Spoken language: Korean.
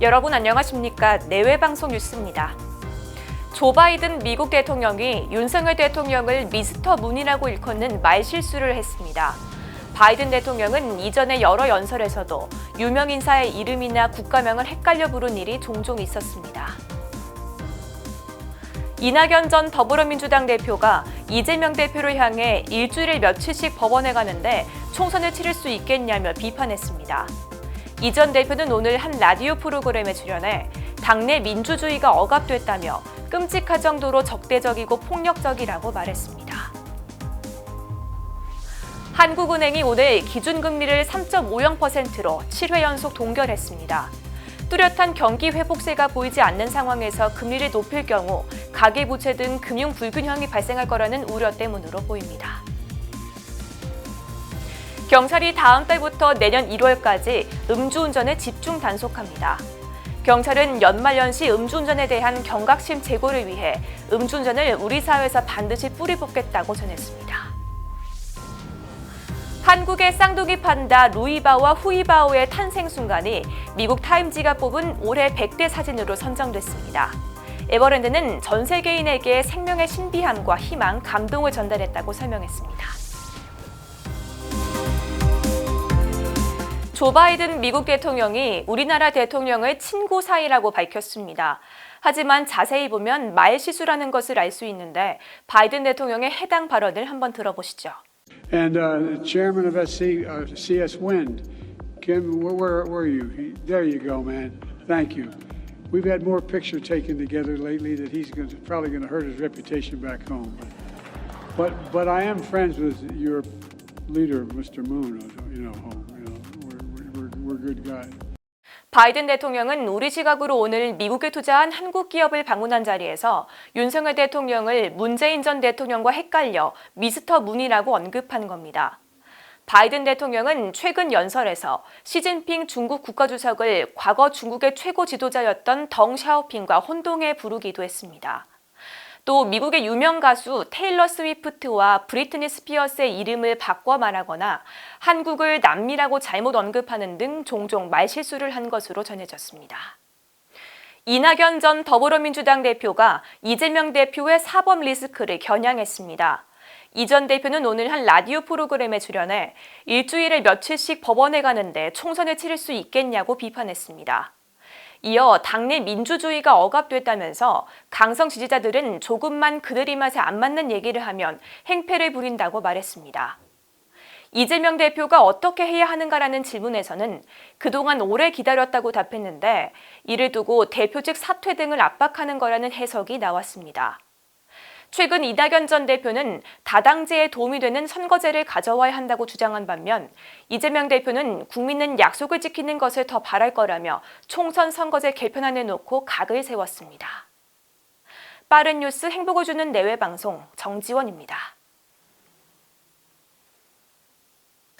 여러분 안녕하십니까? 내외 방송 뉴스입니다. 조 바이든 미국 대통령이 윤석열 대통령을 미스터 문이라고 일컫는 말실수를 했습니다. 바이든 대통령은 이전에 여러 연설에서도 유명 인사의 이름이나 국가명을 헷갈려 부른 일이 종종 있었습니다. 이낙연 전 더불어민주당 대표가 이재명 대표를 향해 일주일에 며칠씩 법원에 가는데 총선을 치를 수 있겠냐며 비판했습니다. 이 전 대표는 오늘 한 라디오 프로그램에 출연해 당내 민주주의가 억압됐다며 끔찍할 정도로 적대적이고 폭력적이라고 말했습니다. 한국은행이 오늘 기준금리를 3.50%로 7회 연속 동결했습니다. 뚜렷한 경기 회복세가 보이지 않는 상황에서 금리를 높일 경우 가계부채 등 금융 불균형이 발생할 거라는 우려 때문으로 보입니다. 경찰이 다음 달부터 내년 1월까지 음주운전에 집중 단속합니다. 경찰은 연말연시 음주운전에 대한 경각심 제고를 위해 음주운전을 우리 사회에서 반드시 뿌리 뽑겠다고 전했습니다. 한국의 쌍둥이 판다 루이바오와 후이바오의 탄생 순간이 미국 타임지가 뽑은 올해 100대 사진으로 선정됐습니다. 에버랜드는 전 세계인에게 생명의 신비함과 희망, 감동을 전달했다고 설명했습니다. 조 바이든 미국 대통령이 우리나라 대통령을 친구 사이라고 밝혔습니다. 하지만 자세히 보면 말실수라는 것을 알 수 있는데 바이든 대통령의 해당 발언을 한번 들어보시죠. And uh, chairman of SC, uh, CS Wind, Kim, where, were you? He, there you go, man. Thank you. We've had more picture taken together lately that he's gonna, probably going to hurt his reputation back home. But but I am friends with your leader, Mr. Moon. You know. You know, we're, we're, we're good guys. 바이든 대통령은 우리 시각으로 오늘 미국에 투자한 한국 기업을 방문한 자리에서 윤석열 대통령을 문재인 전 대통령과 헷갈려 미스터 문이라고 언급한 겁니다. 바이든 대통령은 최근 연설에서 시진핑 중국 국가주석을 과거 중국의 최고 지도자였던 덩 샤오핑과 혼동해 부르기도 했습니다. 또 미국의 유명 가수 테일러 스위프트와 브리트니 스피어스의 이름을 바꿔 말하거나 한국을 남미라고 잘못 언급하는 등 종종 말실수를 한 것으로 전해졌습니다. 이낙연 전 더불어민주당 대표가 이재명 대표의 사법 리스크를 겨냥했습니다. 이 전 대표는 오늘 한 라디오 프로그램에 출연해 일주일에 며칠씩 법원에 가는데 총선을 치를 수 있겠냐고 비판했습니다. 이어 당내 민주주의가 억압됐다면서 강성 지지자들은 조금만 그들 입맛에 안 맞는 얘기를 하면 행패를 부린다고 말했습니다. 이재명 대표가 어떻게 해야 하는가라는 질문에서는 그동안 오래 기다렸다고 답했는데 이를 두고 대표직 사퇴 등을 압박하는 거라는 해석이 나왔습니다. 최근 이낙연 전 대표는 다당제에 도움이 되는 선거제를 가져와야 한다고 주장한 반면 이재명 대표는 국민은 약속을 지키는 것을 더 바랄 거라며 총선 선거제 개편안을 놓고 각을 세웠습니다. 빠른 뉴스 행복을 주는 내외 방송 정지원입니다.